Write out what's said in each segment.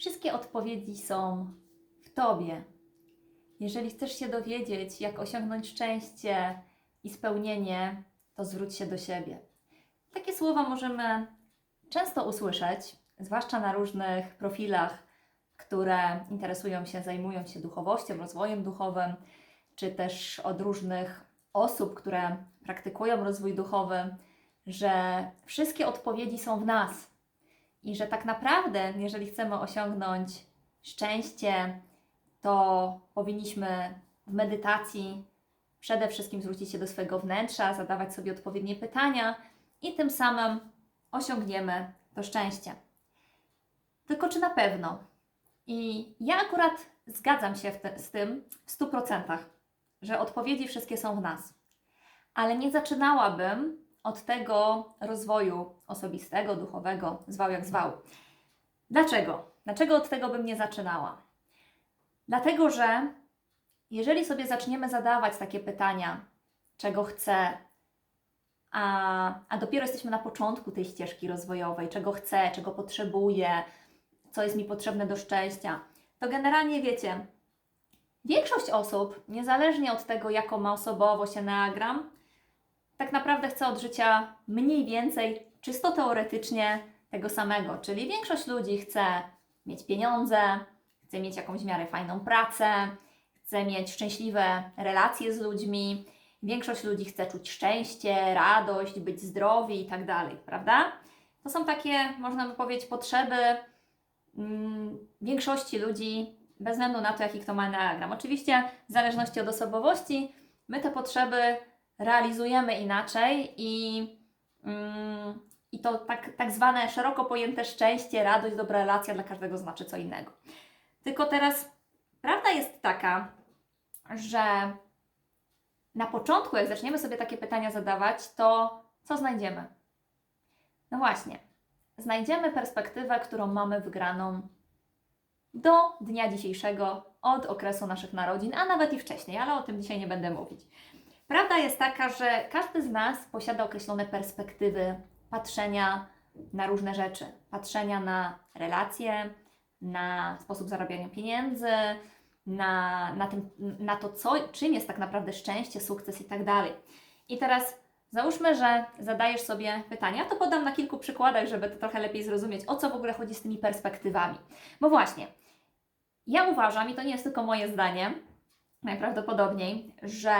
Wszystkie odpowiedzi są w Tobie. Jeżeli chcesz się dowiedzieć, jak osiągnąć szczęście i spełnienie, to zwróć się do siebie. Takie słowa możemy często usłyszeć, zwłaszcza na różnych profilach, które interesują się, zajmują się duchowością, rozwojem duchowym, czy też od różnych osób, które praktykują rozwój duchowy, że wszystkie odpowiedzi są w nas i że tak naprawdę, jeżeli chcemy osiągnąć szczęście, to powinniśmy w medytacji przede wszystkim zwrócić się do swojego wnętrza, zadawać sobie odpowiednie pytania i tym samym osiągniemy to szczęście. Tylko czy na pewno? I ja akurat zgadzam się te, z tym w 100%, że odpowiedzi wszystkie są w nas. Ale nie zaczynałabym od tego rozwoju osobistego, duchowego, zwał jak zwał. Dlaczego? Dlaczego od tego bym nie zaczynała? Dlatego, że jeżeli sobie zaczniemy zadawać takie pytania, czego chcę, a, a dopiero jesteśmy na początku tej ścieżki rozwojowej, czego chcę, czego potrzebuję, co jest mi potrzebne do szczęścia, to generalnie wiecie, większość osób, niezależnie od tego, jaką ma osobowość Enneagram, tak naprawdę chce od życia mniej więcej, czysto teoretycznie, tego samego. Czyli większość ludzi chce mieć pieniądze, chce mieć jakąś miarę fajną pracę, chce mieć szczęśliwe relacje z ludźmi. Większość ludzi chce czuć szczęście, radość, być zdrowi i tak dalej, prawda? To są takie, można by powiedzieć, potrzeby mm, większości ludzi, bez względu na to, jaki kto ma enneagram. Oczywiście, w zależności od osobowości, my te potrzeby realizujemy inaczej i, mm, i to tak, tak zwane szeroko pojęte szczęście, radość, dobra relacja dla każdego znaczy co innego. Tylko teraz prawda jest taka, że na początku, jak zaczniemy sobie takie pytania zadawać, to co znajdziemy? No właśnie, znajdziemy perspektywę, którą mamy wygraną do dnia dzisiejszego, od okresu naszych narodzin, a nawet i wcześniej, ale o tym dzisiaj nie będę mówić. Prawda jest taka, że każdy z nas posiada określone perspektywy patrzenia na różne rzeczy, patrzenia na relacje, na sposób zarabiania pieniędzy, na, na, tym, na to, co, czym jest tak naprawdę szczęście, sukces i tak dalej. I teraz załóżmy, że zadajesz sobie pytania, to podam na kilku przykładach, żeby to trochę lepiej zrozumieć, o co w ogóle chodzi z tymi perspektywami. Bo właśnie, ja uważam, i to nie jest tylko moje zdanie, najprawdopodobniej, że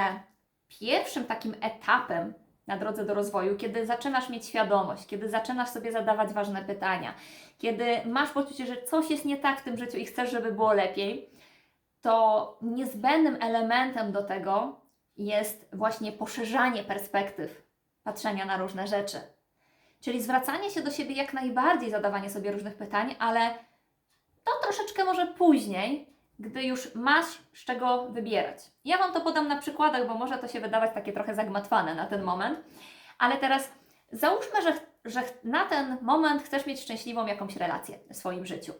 pierwszym takim etapem na drodze do rozwoju, kiedy zaczynasz mieć świadomość, kiedy zaczynasz sobie zadawać ważne pytania, kiedy masz poczucie, że coś jest nie tak w tym życiu i chcesz, żeby było lepiej, to niezbędnym elementem do tego jest właśnie poszerzanie perspektyw patrzenia na różne rzeczy. Czyli zwracanie się do siebie jak najbardziej, zadawanie sobie różnych pytań, ale to troszeczkę może później, gdy już masz z czego wybierać. Ja Wam to podam na przykładach, bo może to się wydawać takie trochę zagmatwane na ten moment, ale teraz załóżmy, że, że na ten moment chcesz mieć szczęśliwą jakąś relację w swoim życiu.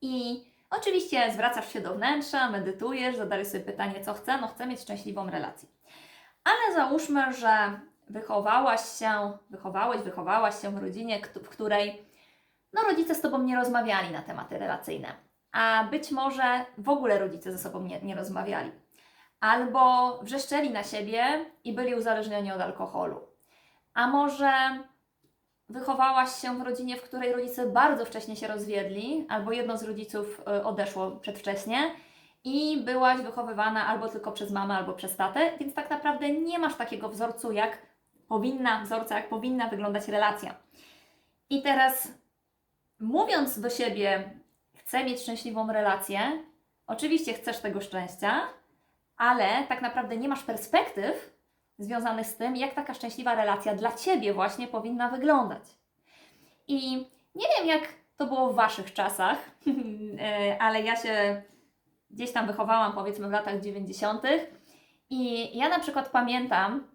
I oczywiście zwracasz się do wnętrza, medytujesz, zadajesz sobie pytanie, co chcę, no chcę mieć szczęśliwą relację. Ale załóżmy, że wychowałaś się, wychowałeś, wychowałaś się w rodzinie, w której no, rodzice z Tobą nie rozmawiali na tematy relacyjne a być może w ogóle rodzice ze sobą nie, nie rozmawiali. Albo wrzeszczeli na siebie i byli uzależnieni od alkoholu. A może wychowałaś się w rodzinie, w której rodzice bardzo wcześnie się rozwiedli, albo jedno z rodziców y, odeszło przedwcześnie i byłaś wychowywana albo tylko przez mamę, albo przez tatę, więc tak naprawdę nie masz takiego wzorcu, jak powinna, wzorca, jak powinna wyglądać relacja. I teraz mówiąc do siebie, chcę mieć szczęśliwą relację, oczywiście chcesz tego szczęścia, ale tak naprawdę nie masz perspektyw związanych z tym, jak taka szczęśliwa relacja dla Ciebie właśnie powinna wyglądać. I nie wiem, jak to było w Waszych czasach, e, ale ja się gdzieś tam wychowałam, powiedzmy, w latach 90. I ja na przykład pamiętam,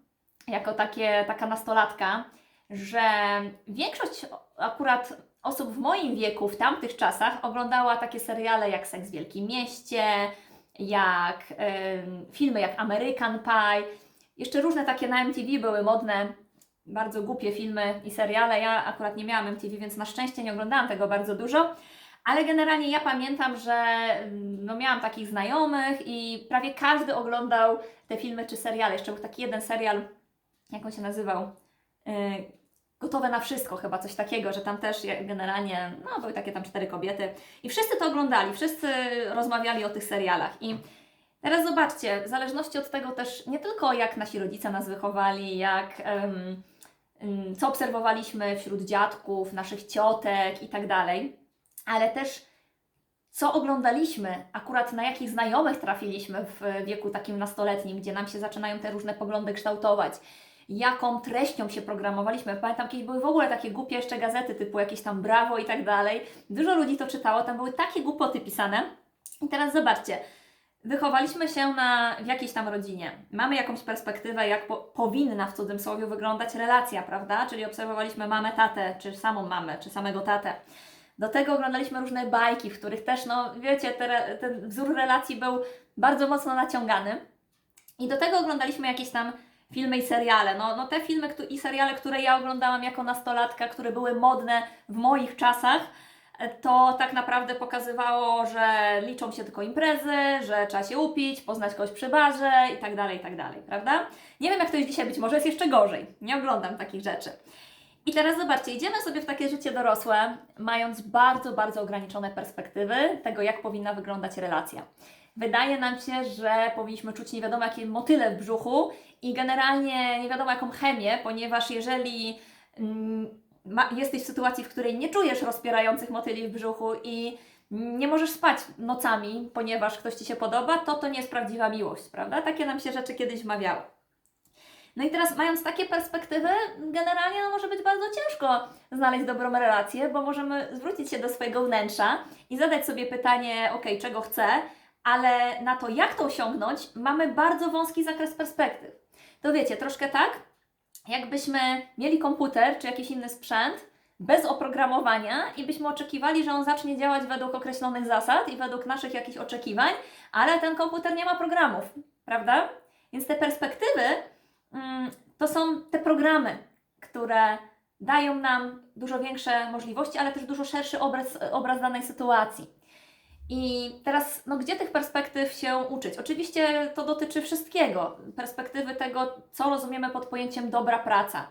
jako takie, taka nastolatka, że większość akurat osób w moim wieku, w tamtych czasach, oglądała takie seriale jak Seks w Wielkim Mieście, jak y, filmy jak American Pie. Jeszcze różne takie na MTV były modne, bardzo głupie filmy i seriale. Ja akurat nie miałam MTV, więc na szczęście nie oglądałam tego bardzo dużo. Ale generalnie ja pamiętam, że no, miałam takich znajomych i prawie każdy oglądał te filmy czy seriale. Jeszcze był taki jeden serial, jak on się nazywał? Yy, Gotowe na wszystko, chyba coś takiego, że tam też generalnie, no były takie tam cztery kobiety i wszyscy to oglądali, wszyscy rozmawiali o tych serialach. I teraz zobaczcie, w zależności od tego też nie tylko jak nasi rodzice nas wychowali, jak em, co obserwowaliśmy wśród dziadków, naszych ciotek i tak dalej, ale też co oglądaliśmy, akurat na jakich znajomych trafiliśmy w wieku takim nastoletnim, gdzie nam się zaczynają te różne poglądy kształtować, jaką treścią się programowaliśmy. Pamiętam, kiedyś były w ogóle takie głupie jeszcze gazety typu jakieś tam Brawo i tak dalej. Dużo ludzi to czytało, tam były takie głupoty pisane. I teraz zobaczcie, wychowaliśmy się na, w jakiejś tam rodzinie. Mamy jakąś perspektywę, jak po, powinna w cudzysłowie wyglądać relacja, prawda? Czyli obserwowaliśmy mamę, tatę, czy samą mamę, czy samego tatę. Do tego oglądaliśmy różne bajki, w których też, no wiecie, te, ten wzór relacji był bardzo mocno naciągany. I do tego oglądaliśmy jakieś tam filmy i seriale. No, no te filmy i seriale, które ja oglądałam jako nastolatka, które były modne w moich czasach, e, to tak naprawdę pokazywało, że liczą się tylko imprezy, że trzeba się upić, poznać kogoś przy barze i tak dalej, i tak dalej, prawda? Nie wiem jak to jest dzisiaj, być może jest jeszcze gorzej. Nie oglądam takich rzeczy. I teraz zobaczcie, idziemy sobie w takie życie dorosłe, mając bardzo, bardzo ograniczone perspektywy tego, jak powinna wyglądać relacja. Wydaje nam się, że powinniśmy czuć nie wiadomo jakie motyle w brzuchu i generalnie nie wiadomo jaką chemię, ponieważ jeżeli mm, ma, jesteś w sytuacji, w której nie czujesz rozpierających motyli w brzuchu i nie możesz spać nocami, ponieważ ktoś Ci się podoba, to to nie jest prawdziwa miłość, prawda? Takie nam się rzeczy kiedyś wmawiały. No i teraz mając takie perspektywy, generalnie no, może być bardzo ciężko znaleźć dobrą relację, bo możemy zwrócić się do swojego wnętrza i zadać sobie pytanie, ok, czego chcę, ale na to, jak to osiągnąć, mamy bardzo wąski zakres perspektyw. To wiecie, troszkę tak, jakbyśmy mieli komputer czy jakiś inny sprzęt bez oprogramowania i byśmy oczekiwali, że on zacznie działać według określonych zasad i według naszych jakichś oczekiwań, ale ten komputer nie ma programów, prawda? Więc te perspektywy mm, to są te programy, które dają nam dużo większe możliwości, ale też dużo szerszy obraz, obraz danej sytuacji. I teraz, no gdzie tych perspektyw się uczyć? Oczywiście to dotyczy wszystkiego. Perspektywy tego, co rozumiemy pod pojęciem dobra praca,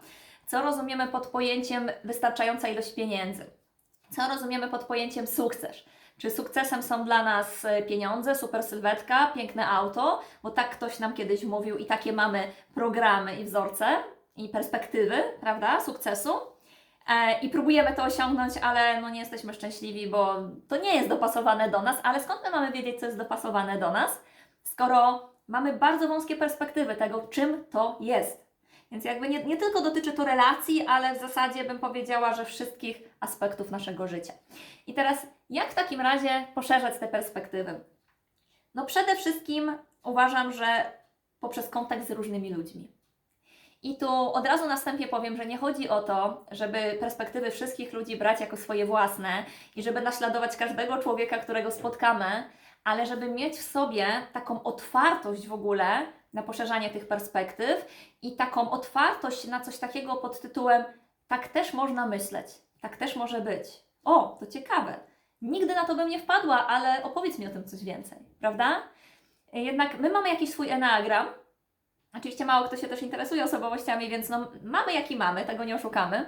co rozumiemy pod pojęciem wystarczająca ilość pieniędzy, co rozumiemy pod pojęciem sukces. Czy sukcesem są dla nas e, pieniądze, super sylwetka, piękne auto, bo tak ktoś nam kiedyś mówił i takie mamy programy i wzorce i perspektywy, prawda, sukcesu. E, I próbujemy to osiągnąć, ale no nie jesteśmy szczęśliwi, bo to nie jest dopasowane do nas. Ale skąd my mamy wiedzieć, co jest dopasowane do nas, skoro mamy bardzo wąskie perspektywy tego, czym to jest? Więc jakby nie, nie tylko dotyczy to relacji, ale w zasadzie bym powiedziała, że wszystkich aspektów naszego życia. I teraz, jak w takim razie poszerzać te perspektywy? No przede wszystkim uważam, że poprzez kontakt z różnymi ludźmi. I tu od razu na wstępie powiem, że nie chodzi o to, żeby perspektywy wszystkich ludzi brać jako swoje własne i żeby naśladować każdego człowieka, którego spotkamy, ale żeby mieć w sobie taką otwartość w ogóle na poszerzanie tych perspektyw i taką otwartość na coś takiego pod tytułem tak też można myśleć, tak też może być. O, to ciekawe. Nigdy na to bym nie wpadła, ale opowiedz mi o tym coś więcej, prawda? Jednak my mamy jakiś swój eneagram, Oczywiście mało kto się też interesuje osobowościami, więc no, mamy jaki mamy, tego nie oszukamy.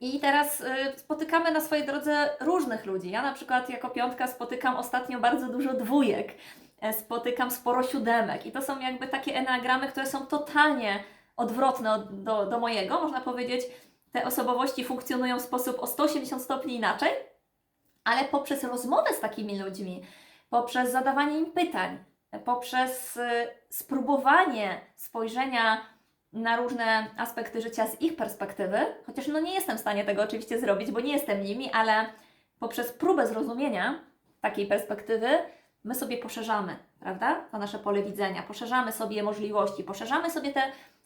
I teraz y, spotykamy na swojej drodze różnych ludzi. Ja na przykład jako piątka spotykam ostatnio bardzo dużo dwójek, e, spotykam sporo siódemek i to są jakby takie eneagramy, które są totalnie odwrotne od, do, do mojego. Można powiedzieć, te osobowości funkcjonują w sposób o 180 stopni inaczej, ale poprzez rozmowę z takimi ludźmi, poprzez zadawanie im pytań, poprzez y, spróbowanie spojrzenia na różne aspekty życia z ich perspektywy, chociaż no nie jestem w stanie tego oczywiście zrobić, bo nie jestem nimi, ale poprzez próbę zrozumienia takiej perspektywy my sobie poszerzamy, prawda? To nasze pole widzenia, poszerzamy sobie możliwości, poszerzamy sobie te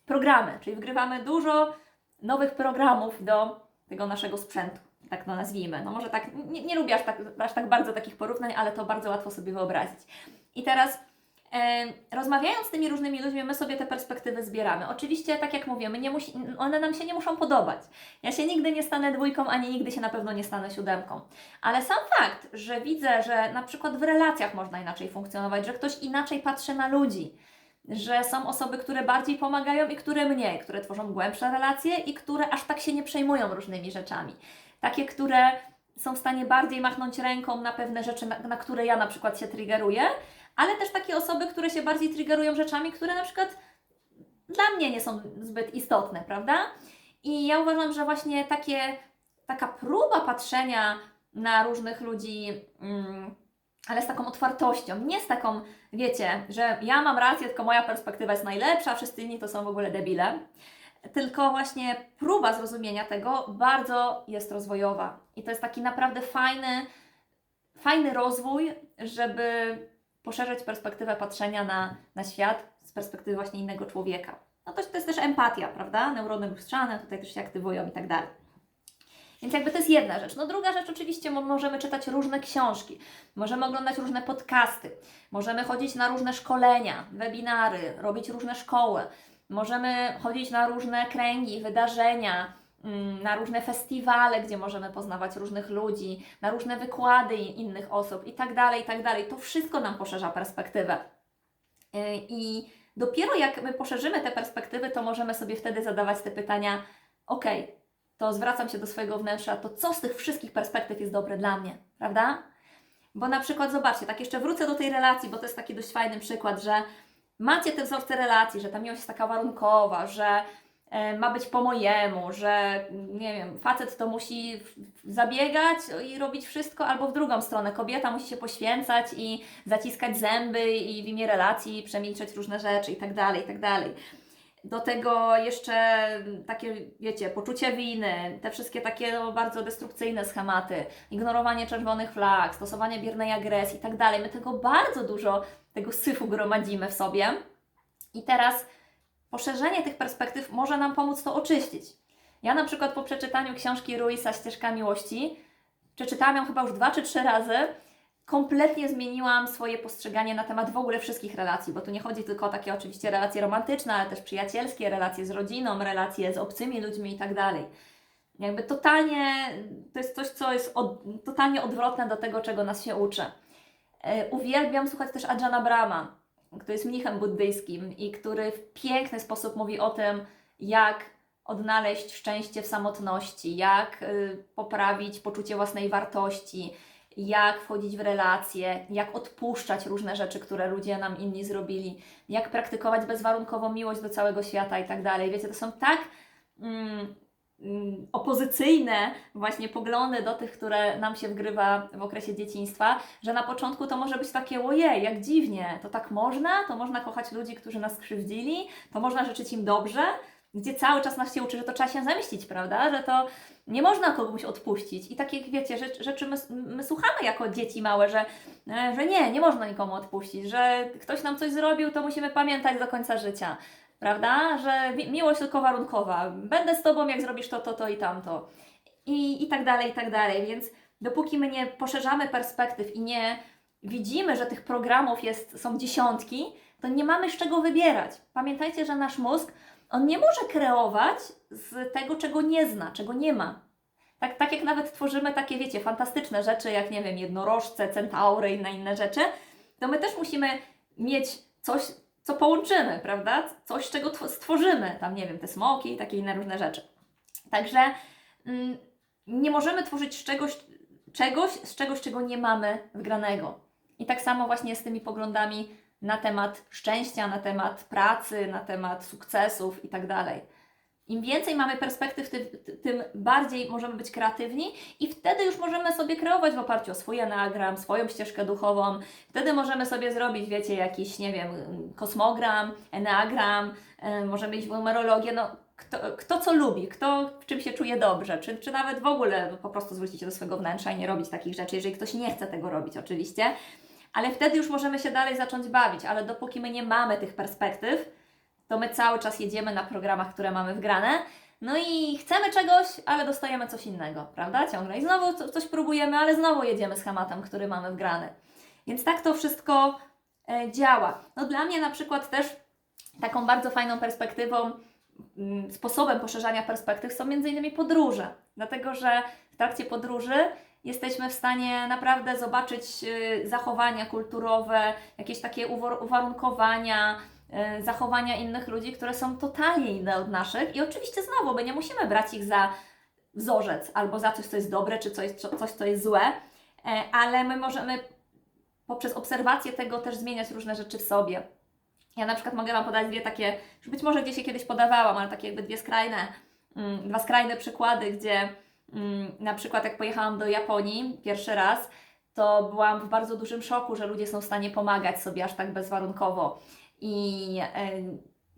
programy, czyli wgrywamy dużo nowych programów do tego naszego sprzętu, tak to nazwijmy. No może tak, nie, nie lubię aż tak, aż tak bardzo takich porównań, ale to bardzo łatwo sobie wyobrazić. I teraz rozmawiając z tymi różnymi ludźmi, my sobie te perspektywy zbieramy. Oczywiście, tak jak mówię, nie musi, one nam się nie muszą podobać. Ja się nigdy nie stanę dwójką, ani nigdy się na pewno nie stanę siódemką. Ale sam fakt, że widzę, że na przykład w relacjach można inaczej funkcjonować, że ktoś inaczej patrzy na ludzi, że są osoby, które bardziej pomagają i które mniej, które tworzą głębsze relacje i które aż tak się nie przejmują różnymi rzeczami. Takie, które są w stanie bardziej machnąć ręką na pewne rzeczy, na, na które ja na przykład się triggeruję, ale też takie osoby, które się bardziej triggerują rzeczami, które na przykład dla mnie nie są zbyt istotne, prawda? I ja uważam, że właśnie takie, taka próba patrzenia na różnych ludzi, mm, ale z taką otwartością, nie z taką, wiecie, że ja mam rację, tylko moja perspektywa jest najlepsza, wszyscy inni to są w ogóle debile, tylko właśnie próba zrozumienia tego bardzo jest rozwojowa. I to jest taki naprawdę fajny, fajny rozwój, żeby poszerzyć perspektywę patrzenia na, na świat z perspektywy właśnie innego człowieka. No to, to jest też empatia, prawda? Neurony lustrzane tutaj też się aktywują i tak dalej. Więc jakby to jest jedna rzecz. No druga rzecz oczywiście mo- możemy czytać różne książki, możemy oglądać różne podcasty, możemy chodzić na różne szkolenia, webinary, robić różne szkoły, możemy chodzić na różne kręgi, wydarzenia, na różne festiwale, gdzie możemy poznawać różnych ludzi, na różne wykłady innych osób i tak dalej, i tak dalej. To wszystko nam poszerza perspektywę. Yy, I dopiero jak my poszerzymy te perspektywy, to możemy sobie wtedy zadawać te pytania, ok, to zwracam się do swojego wnętrza, to co z tych wszystkich perspektyw jest dobre dla mnie, prawda? Bo na przykład, zobaczcie, tak jeszcze wrócę do tej relacji, bo to jest taki dość fajny przykład, że macie te wzorce relacji, że ta miłość jest taka warunkowa, że ma być po mojemu, że nie wiem, facet to musi zabiegać i robić wszystko, albo w drugą stronę, kobieta musi się poświęcać i zaciskać zęby i w imię relacji przemilczeć różne rzeczy i tak dalej, i tak dalej. Do tego jeszcze takie, wiecie, poczucie winy, te wszystkie takie no, bardzo destrukcyjne schematy, ignorowanie czerwonych flag, stosowanie biernej agresji i tak dalej. My tego bardzo dużo, tego syfu gromadzimy w sobie. I teraz poszerzenie tych perspektyw może nam pomóc to oczyścić. Ja na przykład po przeczytaniu książki Ruisa Ścieżka Miłości, przeczytałam ją chyba już dwa czy trzy razy, kompletnie zmieniłam swoje postrzeganie na temat w ogóle wszystkich relacji, bo tu nie chodzi tylko o takie oczywiście relacje romantyczne, ale też przyjacielskie, relacje z rodziną, relacje z obcymi ludźmi i tak dalej. Jakby totalnie, to jest coś, co jest od, totalnie odwrotne do tego, czego nas się uczy. E, uwielbiam słuchać też Ajahna Brahma, który jest mnichem buddyjskim i który w piękny sposób mówi o tym, jak odnaleźć szczęście w samotności, jak y, poprawić poczucie własnej wartości, jak wchodzić w relacje, jak odpuszczać różne rzeczy, które ludzie nam inni zrobili, jak praktykować bezwarunkową miłość do całego świata i tak dalej. Wiecie, to są tak mm, opozycyjne właśnie poglądy do tych, które nam się wgrywa w okresie dzieciństwa, że na początku to może być takie ojej, jak dziwnie, to tak można? To można kochać ludzi, którzy nas skrzywdzili? To można życzyć im dobrze? Gdzie cały czas nas się uczy, że to trzeba się zemścić, prawda? Że to nie można komuś odpuścić. I takich, wiecie, rzecz, rzeczy my, my słuchamy jako dzieci małe, że, e, że nie, nie można nikomu odpuścić, że ktoś nam coś zrobił, to musimy pamiętać do końca życia, prawda? Że mi- miłość tylko warunkowa. Będę z Tobą, jak zrobisz to, to, to i tamto. I, I tak dalej, i tak dalej. Więc dopóki my nie poszerzamy perspektyw i nie widzimy, że tych programów jest, są dziesiątki, to nie mamy z czego wybierać. Pamiętajcie, że nasz mózg, on nie może kreować z tego, czego nie zna, czego nie ma. Tak, tak jak nawet tworzymy takie, wiecie, fantastyczne rzeczy, jak nie wiem, jednorożce, centaury i inne rzeczy, to my też musimy mieć coś, co połączymy, prawda? Coś, czego tw- stworzymy, tam nie wiem, te smoki takie inne różne rzeczy. Także mm, nie możemy tworzyć z czegoś, czegoś, z czegoś, czego nie mamy wgranego. I tak samo właśnie z tymi poglądami na temat szczęścia, na temat pracy, na temat sukcesów i tak dalej. Im więcej mamy perspektyw, tym, tym bardziej możemy być kreatywni i wtedy już możemy sobie kreować w oparciu o swój anagram, swoją ścieżkę duchową. Wtedy możemy sobie zrobić, wiecie, jakiś, nie wiem, kosmogram, enagram, e, możemy iść w numerologię, no kto, kto co lubi, kto w czym się czuje dobrze, czy, czy nawet w ogóle po prostu zwrócić się do swojego wnętrza i nie robić takich rzeczy, jeżeli ktoś nie chce tego robić oczywiście. Ale wtedy już możemy się dalej zacząć bawić, ale dopóki my nie mamy tych perspektyw, to my cały czas jedziemy na programach, które mamy wgrane. No i chcemy czegoś, ale dostajemy coś innego, prawda? Ciągle. I znowu co- coś próbujemy, ale znowu jedziemy schematem, który mamy wgrany. Więc tak to wszystko e, działa. No dla mnie na przykład też taką bardzo fajną perspektywą, mm, sposobem poszerzania perspektyw są innymi podróże. Dlatego, że w trakcie podróży jesteśmy w stanie naprawdę zobaczyć y, zachowania kulturowe, jakieś takie uwarunkowania, zachowania innych ludzi, które są totalnie inne od naszych. I oczywiście znowu, my nie musimy brać ich za wzorzec albo za coś, co jest dobre, czy coś, co- coś co jest złe, e, ale my możemy poprzez obserwację tego też zmieniać różne rzeczy w sobie. Ja na przykład mogę Wam podać dwie takie, już być może gdzieś je kiedyś podawałam, ale takie jakby dwie skrajne, mm, dwa skrajne przykłady, gdzie mm, na przykład jak pojechałam do Japonii pierwszy raz, to byłam w bardzo dużym szoku, że ludzie są w stanie pomagać sobie aż tak bezwarunkowo. I e,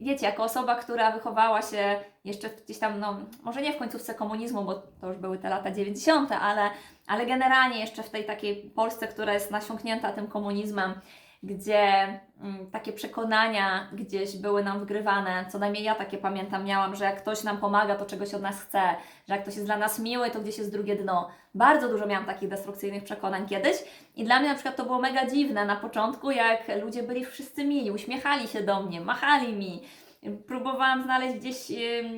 wiecie, jako osoba, która wychowała się jeszcze gdzieś tam, no może nie w końcówce komunizmu, bo to już były te lata 90., ale, ale generalnie jeszcze w tej takiej Polsce, która jest nasiąknięta tym komunizmem, gdzie mm, takie przekonania gdzieś były nam wgrywane, co najmniej ja takie pamiętam, miałam, że jak ktoś nam pomaga, to czegoś od nas chce, że jak ktoś jest dla nas miły, to gdzieś jest drugie dno. Bardzo dużo miałam takich destrukcyjnych przekonań kiedyś i dla mnie na przykład to było mega dziwne na początku, jak ludzie byli wszyscy mili, uśmiechali się do mnie, machali mi, Próbowałam znaleźć gdzieś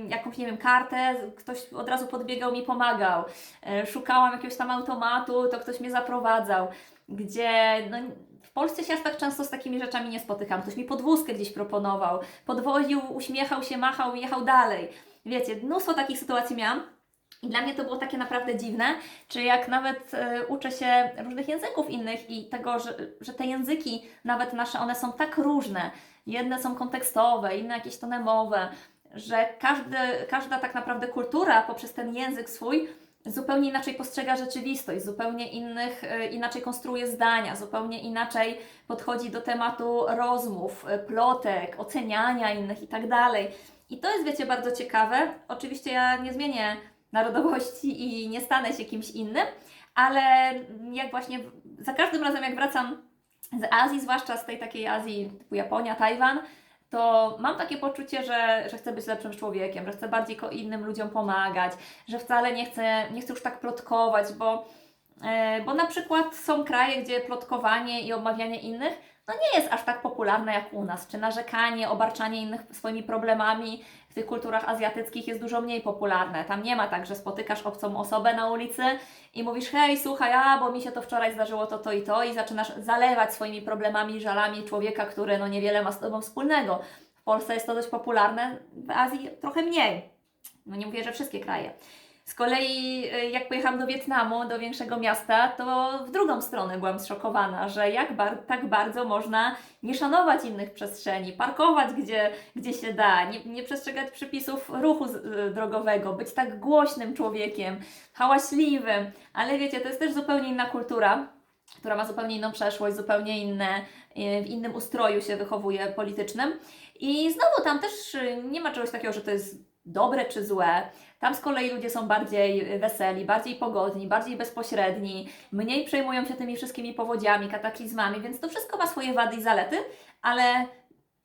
jakąś, nie wiem, kartę, ktoś od razu podbiegał mi, pomagał. E, Szukałam jakiegoś tam automatu, to ktoś mnie zaprowadzał. Gdzie no, Polsce się aż tak często z takimi rzeczami nie spotykam. Ktoś mi podwózkę gdzieś proponował, podwoził, uśmiechał się, machał i jechał dalej. Wiecie, mnóstwo takich sytuacji miałam. I dla mnie to było takie naprawdę dziwne, czy jak nawet e, uczę się różnych języków innych i tego, że, że te języki, nawet nasze, one są tak różne. Jedne są kontekstowe, inne jakieś tonemowe, że każdy, każda tak naprawdę kultura poprzez ten język swój zupełnie inaczej postrzega rzeczywistość, zupełnie innych, e, inaczej konstruuje zdania, zupełnie inaczej podchodzi do tematu rozmów, e, plotek, oceniania innych i tak dalej. I to jest, wiecie, bardzo ciekawe. Oczywiście ja nie zmienię narodowości i nie stanę się kimś innym, ale jak właśnie za każdym razem jak wracam z Azji, zwłaszcza z tej takiej Azji typu Japonia, Tajwan, to mam takie poczucie, że, że chcę być lepszym człowiekiem, że chcę bardziej innym ludziom pomagać, że wcale nie chcę, nie chcę już tak plotkować, bo, bo na przykład są kraje, gdzie plotkowanie i omawianie innych no nie jest aż tak popularne jak u nas, czy narzekanie, obarczanie innych swoimi problemami w tych kulturach azjatyckich jest dużo mniej popularne. Tam nie ma tak, że spotykasz obcą osobę na ulicy i mówisz, hej, słuchaj, a bo mi się to wczoraj zdarzyło to, to i to i zaczynasz zalewać swoimi problemami, żalami człowieka, który no niewiele ma z Tobą wspólnego. W Polsce jest to dość popularne, w Azji trochę mniej. No nie mówię, że wszystkie kraje. Z kolei y, jak pojechałam do Wietnamu, do większego miasta, to w drugą stronę byłam zszokowana, że jak bar- tak bardzo można nie szanować innych przestrzeni, parkować gdzie, gdzie się da, nie, nie przestrzegać przepisów ruchu y, drogowego, być tak głośnym człowiekiem, hałaśliwym. Ale wiecie, to jest też zupełnie inna kultura, która ma zupełnie inną przeszłość, zupełnie inne, y, w innym ustroju się wychowuje politycznym. I znowu tam też nie ma czegoś takiego, że to jest dobre czy złe. Tam z kolei ludzie są bardziej weseli, bardziej pogodni, bardziej bezpośredni, mniej przejmują się tymi wszystkimi powodziami, kataklizmami, więc to wszystko ma swoje wady i zalety, ale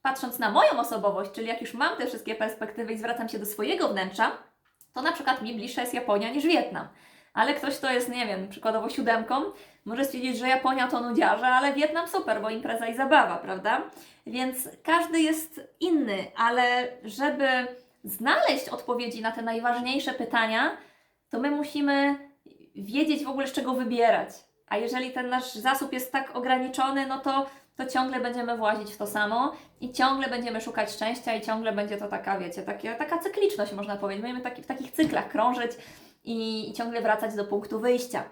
patrząc na moją osobowość, czyli jak już mam te wszystkie perspektywy i zwracam się do swojego wnętrza, to na przykład mi bliższa jest Japonia niż Wietnam. Ale ktoś, kto jest, nie wiem, przykładowo siódemką, może stwierdzić, że Japonia to nudziarze, ale Wietnam super, bo impreza i zabawa, prawda? Więc każdy jest inny, ale żeby znaleźć odpowiedzi na te najważniejsze pytania, to my musimy wiedzieć w ogóle z czego wybierać. A jeżeli ten nasz zasób jest tak ograniczony, no to, to ciągle będziemy włazić w to samo i ciągle będziemy szukać szczęścia i ciągle będzie to taka, wiecie, taka cykliczność można powiedzieć. Będziemy taki, w takich cyklach krążyć i, i ciągle wracać do punktu wyjścia.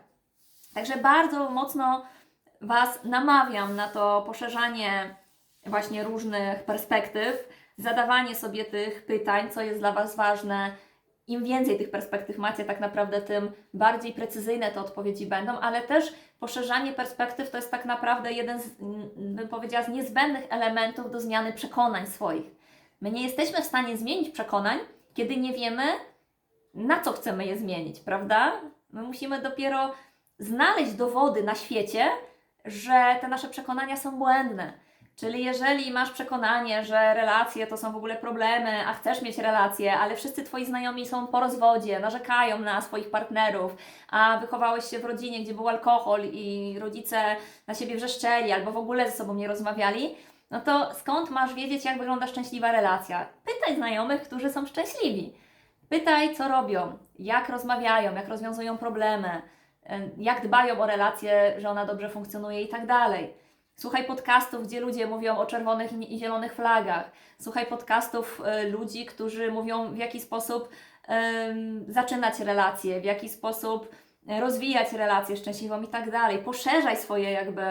Także bardzo mocno Was namawiam na to poszerzanie właśnie różnych perspektyw, zadawanie sobie tych pytań, co jest dla Was ważne. Im więcej tych perspektyw macie, tak naprawdę, tym bardziej precyzyjne te odpowiedzi będą, ale też poszerzanie perspektyw to jest tak naprawdę jeden z, mm, bym powiedziała, z niezbędnych elementów do zmiany przekonań swoich. My nie jesteśmy w stanie zmienić przekonań, kiedy nie wiemy, na co chcemy je zmienić, prawda? My musimy dopiero znaleźć dowody na świecie, że te nasze przekonania są błędne. Czyli jeżeli masz przekonanie, że relacje to są w ogóle problemy, a chcesz mieć relacje, ale wszyscy twoi znajomi są po rozwodzie, narzekają na swoich partnerów, a wychowałeś się w rodzinie, gdzie był alkohol i rodzice na siebie wrzeszczeli albo w ogóle ze sobą nie rozmawiali, no to skąd masz wiedzieć, jak wygląda szczęśliwa relacja? Pytaj znajomych, którzy są szczęśliwi. Pytaj, co robią, jak rozmawiają, jak rozwiązują problemy, em, jak dbają o relacje, że ona dobrze funkcjonuje i tak dalej. Słuchaj podcastów, gdzie ludzie mówią o czerwonych i zielonych flagach. Słuchaj podcastów e, ludzi, którzy mówią, w jaki sposób em, zaczynać relacje, w jaki sposób e, rozwijać relację szczęśliwą i tak dalej. Poszerzaj swoje jakby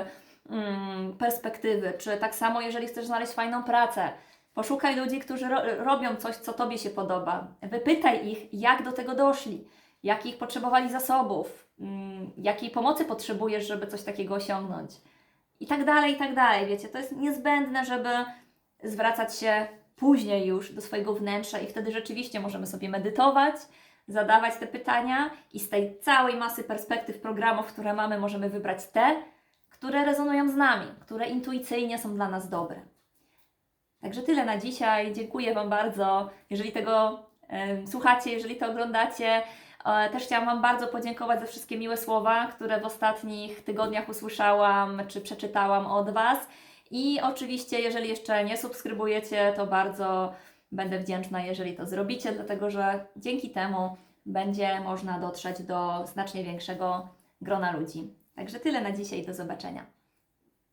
mm, perspektywy, czy tak samo, jeżeli chcesz znaleźć fajną pracę. Poszukaj ludzi, którzy ro robią coś, co Tobie się podoba. Wypytaj ich, jak do tego doszli, jakich potrzebowali zasobów, mm, jakiej pomocy potrzebujesz, żeby coś takiego osiągnąć. I tak dalej, i tak dalej. Wiecie, to jest niezbędne, żeby zwracać się później już do swojego wnętrza i wtedy rzeczywiście możemy sobie medytować, zadawać te pytania i z tej całej masy perspektyw programów, które mamy, możemy wybrać te, które rezonują z nami, które intuicyjnie są dla nas dobre. Także tyle na dzisiaj. Dziękuję Wam bardzo. Jeżeli tego słuchacie, jeżeli to oglądacie, też chciałam Wam bardzo podziękować za wszystkie miłe słowa, które w ostatnich tygodniach usłyszałam czy przeczytałam od Was. I oczywiście, jeżeli jeszcze nie subskrybujecie, to bardzo będę wdzięczna, jeżeli to zrobicie, dlatego że dzięki temu będzie można dotrzeć do znacznie większego grona ludzi. Także tyle na dzisiaj, do zobaczenia.